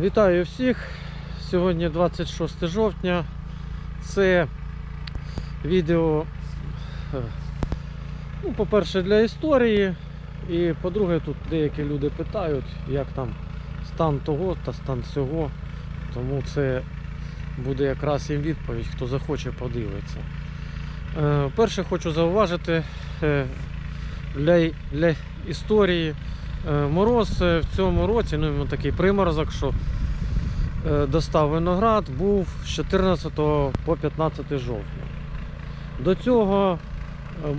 Вітаю всіх. Сьогодні 26 жовтня. Це відео, е, ну, по-перше, для історії. І по-друге, тут деякі люди питають, як там стан того та стан цього. Тому це буде якраз їм відповідь, хто захоче подивитися. Е, Перше хочу зауважити е, для, для історії. Е, Мороз е, в цьому році, ну такий приморозок, що е, достав виноград був з 14 по 15 жовтня. До цього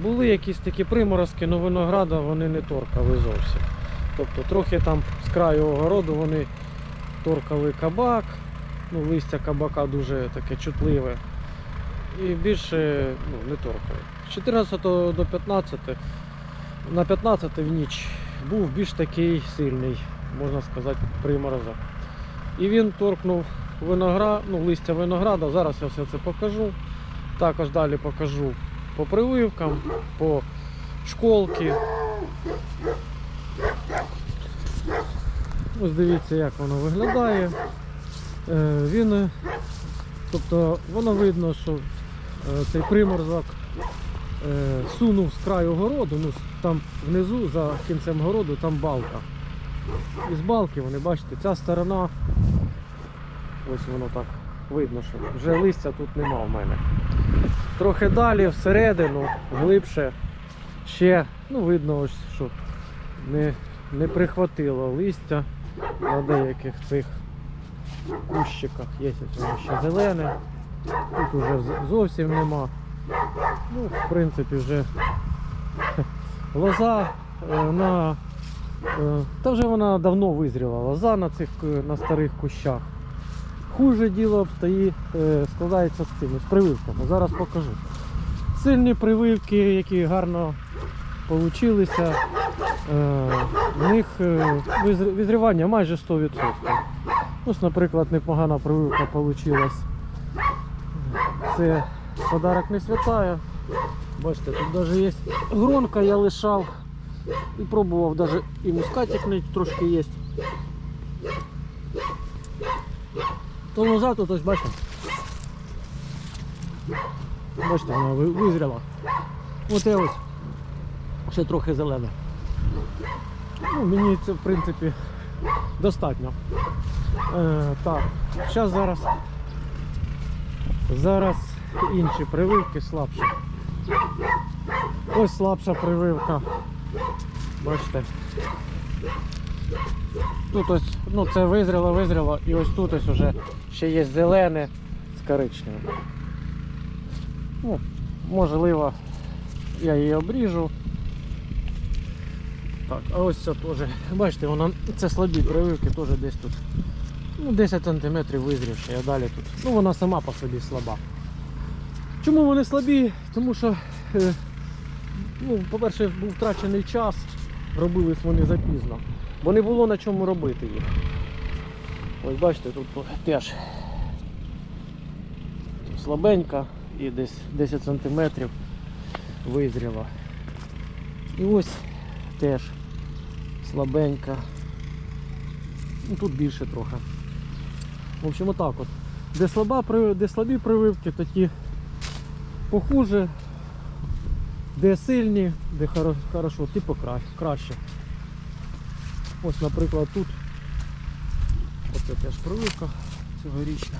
були якісь такі приморозки, але винограда вони не торкали зовсім. Тобто трохи там з краю огороду вони торкали кабак, ну, листя кабака дуже таке чутливе. І більше ну, не торкали. З 14 до 15 на 15 в ніч був більш такий сильний, можна сказати, приморозок. І він торкнув виноград, ну, листя винограда. Зараз я все це покажу. Також далі покажу по прививкам, по школки. Ось дивіться, як воно виглядає. Е, Він, е, тобто воно видно, що е, цей приморозок е, сунув з краю городу, ну там внизу за кінцем городу там балка. І з балки вони, бачите, ця сторона, ось воно так видно, що вже листя тут нема в мене. Трохи далі, всередину, глибше, ще, ну видно, ось, що не, не прихватило листя на деяких цих кущиках. Є воно ще зелене, тут уже зовсім нема. Ну, в принципі, вже лоза е, на. е, Та вже вона давно визріла лоза на цих е, на старих кущах. Хуже діло обстоїть, складається з цими, з прививками. Зараз покажу. Сильні прививки, які гарно получилися. В них визрівання майже 100%. Ось, наприклад, непогана прививка вийшла. Це подарок не святая. Бачите, тут навіть є гронка, я лишав і пробував, навіть і мускатик трошки є. То лоза тут ось бачите. Бачите, вона ви- визріла. Оце ось ще трохи зелене. Ну, мені це в принципі достатньо. Е, так, зараз. Зараз інші прививки слабші. Ось слабша прививка. Бачите. Тут ось, ну це визріло, визріло, і ось тут ось уже ще є зелене з коричневим. Ну, можливо, я її обріжу. Так, а ось це теж. Бачите, вона це слабі прививки, теж десь тут. Ну, 10 см визрівши, а далі тут. Ну вона сама по собі слаба. Чому вони слабі? Тому що, е, ну, по-перше, був втрачений час, робились вони запізно, бо не було на чому робити їх. Ось бачите, тут теж слабенька і десь 10 см визріла. І ось теж слабенька. Ну, тут більше трохи. В общем, отак от. Де, слаба, де слабі прививки, то ті похуже, де сильні, де хоро- хорошо, ті краще. Ось, наприклад, тут оце теж прививка цьогорічна.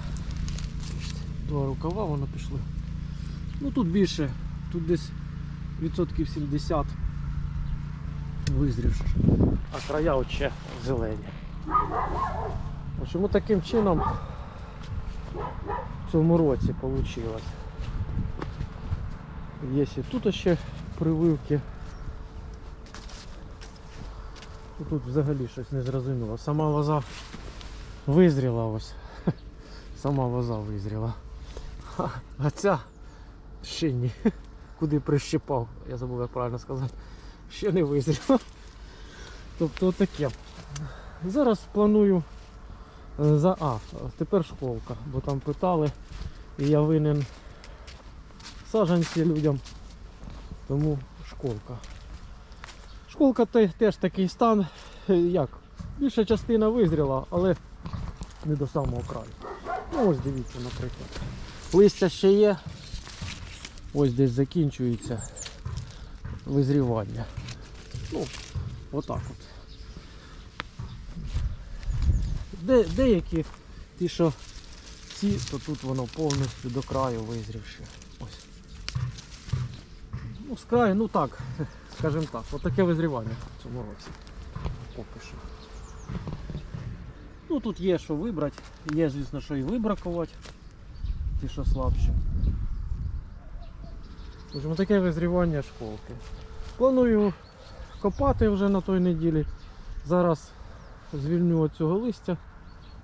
Два рукава воно пішли. Ну тут більше, тут десь відсотків 70 визрівши, а края от ще зелені. От таким чином в цьому році вийшло. Є і тут ще прививки. Тут взагалі щось не зрозуміло. Сама лоза визріла ось. Сама лоза визріла. А ця ще ні. Куди прищипав, я забув як правильно сказати. Ще не визріла. Тобто таке. Зараз планую е, за А, тепер школка, бо там питали, і я винен саджанці людям. Тому школка. Школка теж такий стан, е, як, більша частина визріла, але не до самого краю. Ну ось дивіться, наприклад. Листя ще є. Ось десь закінчується визрівання. Ну, отак от. Де, деякі ті, що ці, то тут воно повністю до краю визрівши. Ну, з краю, ну так, скажімо так, отаке визрівання в цьому році. Поки що. Ну тут є що вибрати, є, звісно, що і вибракувати, ті, що слабші. В таке визрівання школки. Планую копати вже на той неділі. Зараз звільню від цього листя,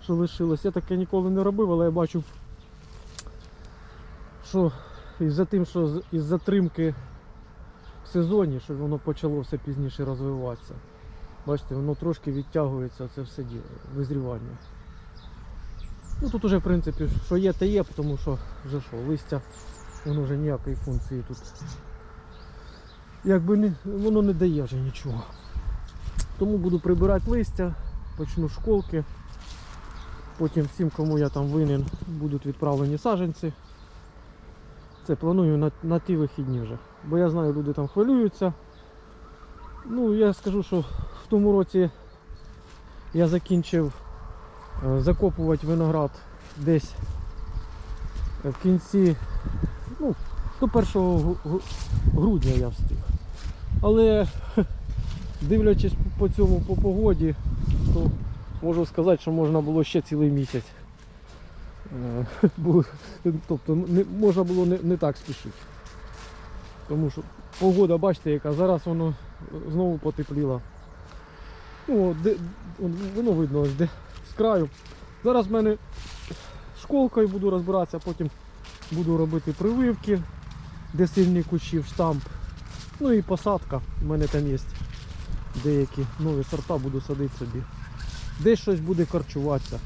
що лишилось. Я таке ніколи не робив, але я бачу, що із-за тим, що із затримки в сезоні, що воно почало все пізніше розвиватися. Бачите, воно трошки відтягується це все визрівання. Ну тут уже в принципі що є, те є, тому що вже що, листя, воно вже ніякої функції тут. Якби не, воно не дає вже нічого. Тому буду прибирати листя, почну школки. Потім всім, кому я там винен, будуть відправлені саджанці. Це планую на, на ті вихідні вже. Бо я знаю, люди там хвилюються. Ну, я скажу, що в тому році я закінчив е, закопувати виноград десь е, в кінці, ну, до 1 гру- гру- грудня я встиг. Але дивлячись по цьому по погоді, то можу сказати, що можна було ще цілий місяць. Е, Тобто не, можна було не, не так спішити. Тому що погода, бачите, яка зараз воно знову потепліло. Ну, де, воно видно ось де з краю. Зараз в мене школкою буду розбиратися, потім буду робити прививки, де сильні кущі штамп. Ну і посадка. У мене там є деякі нові сорта, буду садити собі. Десь щось буде корчуватися.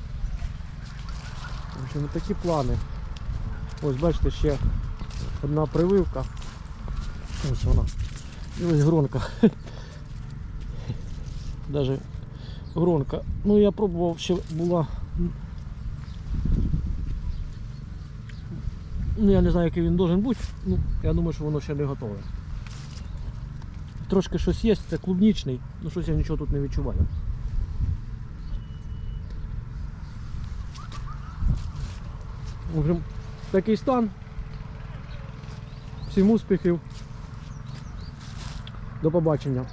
В общем, такі плани. Ось бачите, ще одна прививка. Ось вона. І ось гронка. Даже гронка. Ну я пробував ще була. Ну я не знаю, який він должен бути. Ну, я думаю, що воно ще не готове. Трошки щось є, це клубнічний, ну щось я нічого тут не відчуваю. В общем, такий стан. Всім успіхів. До побачення.